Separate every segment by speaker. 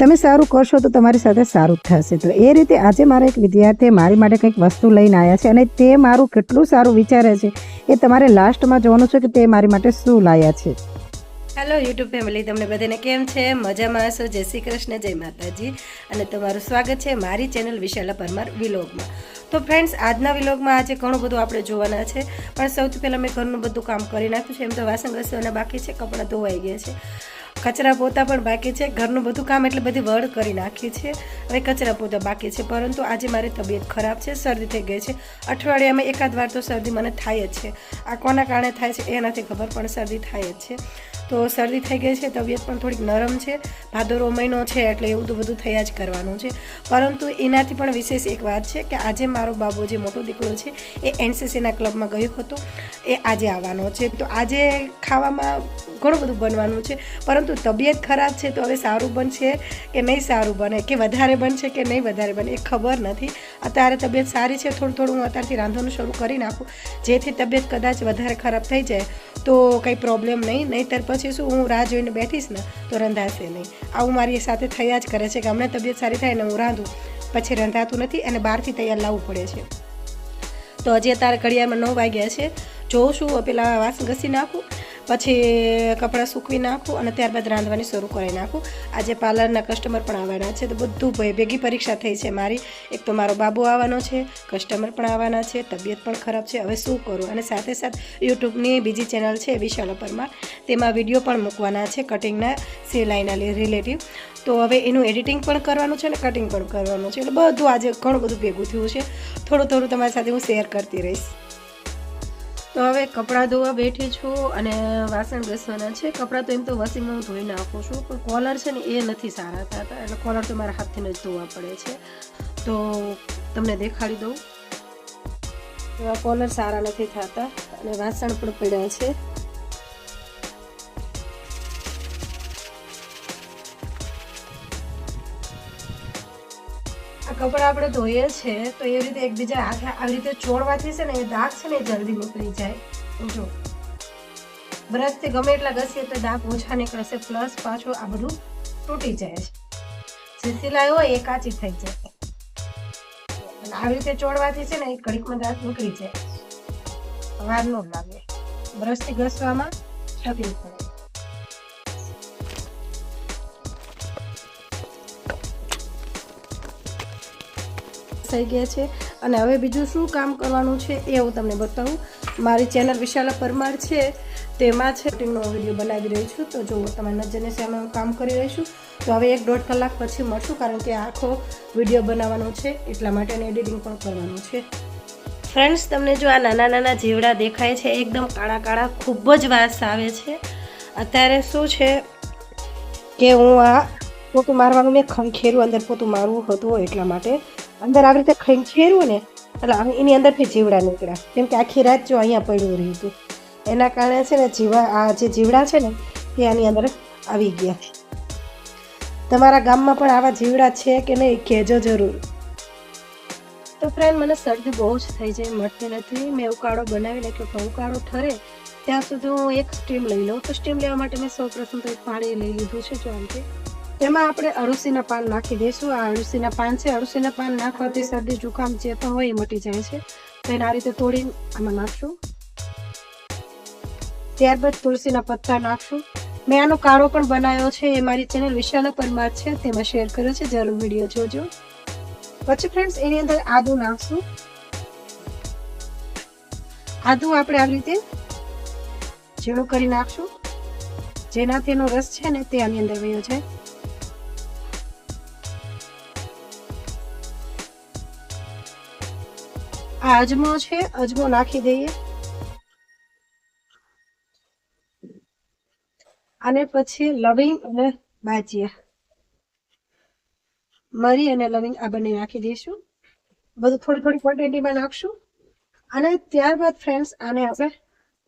Speaker 1: તમે સારું કરશો તો તમારી સાથે સારું જ થશે. તો એ રીતે આજે મારા એક વિદ્યાર્થીએ મારી માટે કંઈક વસ્તુ લઈને આવ્યા છે અને તે મારું કેટલું સારું વિચારે છે એ તમારે લાસ્ટમાં જોવાનું છે કે તે મારી માટે શું લાવ્યા છે. હેલો યુટ્યુબ ફેમિલી તમને બધાને કેમ છે? મજામાં હશો? જય શ્રી કૃષ્ણ, જય માતાજી. અને તમારું સ્વાગત છે મારી ચેનલ વિશાલા પરમાર વિલોગમાં તો ફ્રેન્ડ્સ આજના વિલોગમાં આજે ઘણું બધું આપણે જોવાના છે. પણ સૌથી પહેલાં મેં ઘરનું બધું કામ કરી નાખ્યું છે. એમ તો વાસણ ઘસવાના બાકી છે, કપડાં ધોવાઈ ગયા છે. કચરા પોતા પણ બાકી છે. ઘરનું બધું કામ એટલે બધી વડ કરી નાખી છે હવે કચરા પોતા બાકી છે. પરંતુ આજે મારી તબિયત ખરાબ છે, શરદી થઈ ગઈ છે. અઠવાડિયામાં એકાદ વાર તો શરદી મને થાય જ છે. આ કોના કારણે થાય છે એ નથી ખબર, પણ શરદી થાય જ છે. તો શરદી થઈ ગઈ છે, તબિયત પણ થોડીક નરમ છે, ભાદરવો મહિનો છે એટલે એવું તો બધું થયા જ કરવાનું છે. પરંતુ એનાથી પણ વિશેષ એક વાત છે કે આજે મારો બાબુ જે મોટો દીકરો છે, એ એનસીસીના ક્લબમાં ગયો હતો, એ આજે આવવાનો છે. તો આજે ખાવામાં ઘણું બધું બનવાનું છે, પરંતુ તબિયત ખરાબ છે તો હવે સારું બનશે કે નહીં સારું બને, કે વધારે બનશે કે નહીં વધારે બને, એ ખબર નથી. અત્યારે તબિયત સારી છે, થોડું થોડું હું અત્યારથી રાંધવાનું શરૂ કરી નાખું, જેથી તબિયત કદાચ વધારે ખરાબ થઈ જાય. તો કંઈ પ્રોબ્લેમ નહીં. નહીંતર પછી શું, હું રાહ જોઈને બેઠીશ ને, તો રંધાશે નહીં. આવું મારી સાથે થયા જ કરે છે કે હમણાં તબિયત સારી થાય ને હું રાંધું, પછી રંધાતું નથી અને બહારથી તૈયાર લાવવું પડે છે. તો હજી અત્યારે ઘડિયાળમાં નવ વાગ્યા છે. જોઉં છું, પેલા વાસણ ઘસી નાખું પછી કપડાં સૂકવી નાખું અને ત્યારબાદ રાંધવાની શરૂ કરી નાખું. આજે પાર્લરના કસ્ટમર પણ આવવાના છે, તો બધું ભે- ભેગી પરીક્ષા થઈ છે મારી. એક તો મારો બાબુ આવવાનો છે કસ્ટમર પણ આવવાના છે, તબિયત પણ ખરાબ છે. હવે શું કરું? અને સાથે સાથે યુટ્યુબની બીજી ચેનલ છે વિશાલ પરમાર તેમાં વીડિયો પણ મૂકવાના છે કટિંગના સિલાઈના રિલેટિવ તો હવે એનું એડિટિંગ પણ કરવાનું છે અને કટિંગ પણ કરવાનું છે. એટલે બધું આજે ઘણું બધું ભેગું થયું છે. થોડું થોડું તમારી સાથે હું શેર કરતી રહીશ. તો હવે કપડાં ધોવા બેઠી છું અને વાસણ ઘસવાના છે. કપડાં તો એમ તો વસીમાં હું ધોઈ નાખું છું, પણ કોલર છે ને એ નથી સારા થતા. એટલે કોલર તો મારા હાથથી જ ધોવા પડે છે. તો તમને દેખાડી દઉં. કોલર સારા નથી થતા અને વાસણ પણ પડ્યા છે. આ કપડાં આપણે ધોઈએ છે, તો એ રીતે એકબીજા હાથે આવી રીતે ચોળવાથી છે ને એ દાગ છે ને જલ્દી નીકળી જાય. જો, બ્રશથી ગમે એટલા ઘસીએ તો દાગ ઓછા નીકળશે પ્લસ પાછું આ બધું તૂટી જાય છે. જે સિલાઈ હોય એ કાચી થઈ જાય. અને આવી રીતે ચોળવાથી છે ને એ કડીકમાં દાગ નીકળી જાય. વાર ન લાગે. બ્રશથી ઘસવામાં તકલીફ પડે. થઈ ગયા છે. અને હવે બીજું શું કામ કરવાનું છે એ હું તમને બતાવું. મારી ચેનલ વિશાલા પરમાર છે. તેમાં છે ટીમનો વીડિયો બનાવી રહી છું. તો જો તમારી નજરની સામે હું કામ કરી રહી છું. તો હવે એક દોઢ કલાક પછી મળશું, કારણ કે આખો વીડિયો બનાવવાનો છે. એટલા માટે એડિટિંગ પણ કરવાનું છે. ફ્રેન્ડ્સ, તમને જો આ નાના નાના જીવડા દેખાય છે, એકદમ કાળા કાળા, ખૂબ જ વાસ આવે છે. અત્યારે શું છે કે હું આ પોતું મારવાનું મેં ખંખેરું અંદર પોતું મારવું હતું એટલા માટે અંદર આવી રીતે ખંખેરું ને, એટલે એની અંદરથી જીવડા નીકળ્યા. કેમ કે આખી રાત જો અહીંયા પડ્યું રહ્યું હતું. એના કારણે છે ને જીવા, આ જે જીવડા છે ને, એ આની અંદર આવી ગયા. તમારા ગામમાં પણ આવા જીવડા છે કે નહીં, કહેજો જરૂર. તો ફ્રેન્ડ મને શરદી બહુ જ થઈ જાય, મળતી નથી. મેં ઉકાળો બનાવી નાખ્યો પણ ઉકાળો ઠરે, ત્યાં સુધી હું એક સ્ટીમ લઈ લઉં. તો સ્ટીમ લેવા માટે મેં સૌ પ્રથમ તો પાણી લઈ લીધું છે, જો આમથી તેમાં આપણે અળસીના પાન નાખી દઈશું. આ અળસીના પાન છે. અળસીના પાન નાખવાથી શરદી જુકામ જે પણ હોય એ મટી જાય છે. તો એને આ રીતે તોડીને આમાં નાખશું. ત્યારબાદ તુલસીના પત્તા નાખશું. મેં આનો કાળો પણ બનાવ્યો છે. એ મારી ચેનલ વિશાલા પરમાર છે. તેમાં શેર કર્યો છે. જરૂર વીડિયો જોજો. પછી ફ્રેન્ડ્સ એની અંદર આદુ નાખશું. આદુ આપણે આવી રીતે ઝીણું કરી નાખશું. જેનાથી એનો રસ છે ને તે આની અંદર વયો જાય. આ અજમો છે અજમો નાખી દઈએ. અને પછી લવિંગ અને બાજીયા મરી અને લવિંગ આ બંને નાખી દઈશું. બધું થોડી થોડી ક્વોન્ટિટીમાં નાખશું. અને ત્યારબાદ ફ્રેન્ડ્સ આને આપણે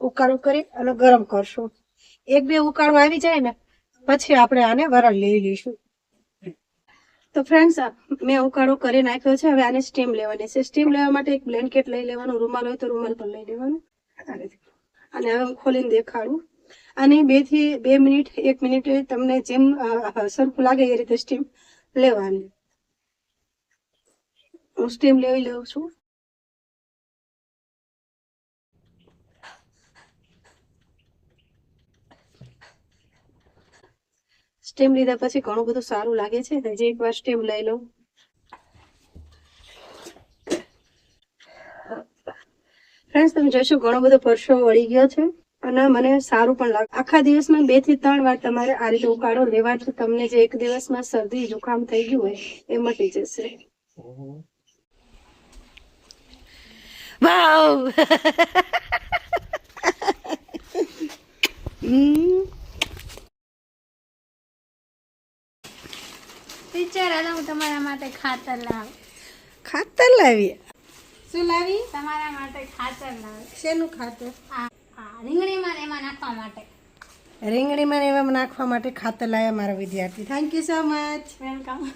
Speaker 1: ઉકાળો કરી અને ગરમ કરશું. એક બે ઉકાળો આવી જાય ને, પછી આપણે આને વરણ લઈ લઈશું. તો ફ્રેન્ડ્સ મેં ઉકાળો કરી નાખ્યો છે. હવે આને સ્ટીમ લેવાની છે. સ્ટીમ લેવા માટે એક બ્લેન્કેટ લઈ લેવાનું. રૂમાલ હોય તો રૂમાલ પણ લઈ લેવાનું. અને હવે હું ખોલીને દેખાડું. અને બેથી બે મિનિટ, એક મિનિટ તમને જેમ સરખું લાગે એ રીતે સ્ટીમ લેવાની. હું સ્ટીમ લેવી લઉં છું. સ્ટીમ લીધા પછી ઘણું બધું સારું લાગે છે હજી એક એકવાર સ્ટેમ લઈ લઉં. ફ્રેન્ડ્સ તમે જોશો ઘણો બધો પરસો વળી ગયો છે અને મને સારું પણ લાગે. આખા દિવસમાં બેથી ત્રણ વાર તમારે આ રીતે ઉકાળો લેવાથી તમને જે એક દિવસમાં શરદી જુકામ થઈ ગયું હોય એ મટી જશે.
Speaker 2: વાવ!
Speaker 3: ટીચર હાલો હું તમારા માટે ખાતર લાવ.
Speaker 2: ખાતર લાવી
Speaker 1: શું લાવી?
Speaker 3: તમારા માટે ખાતર લાવ.
Speaker 1: શેનું ખાતર?
Speaker 3: આ આ રીંગણીમાં એમાં નાખવા માટે.
Speaker 1: રીંગણીમાં એમાં એવામાં નાખવા માટે ખાતર લાવ્યા મારા વિદ્યાર્થી. Thank you so much
Speaker 3: welcome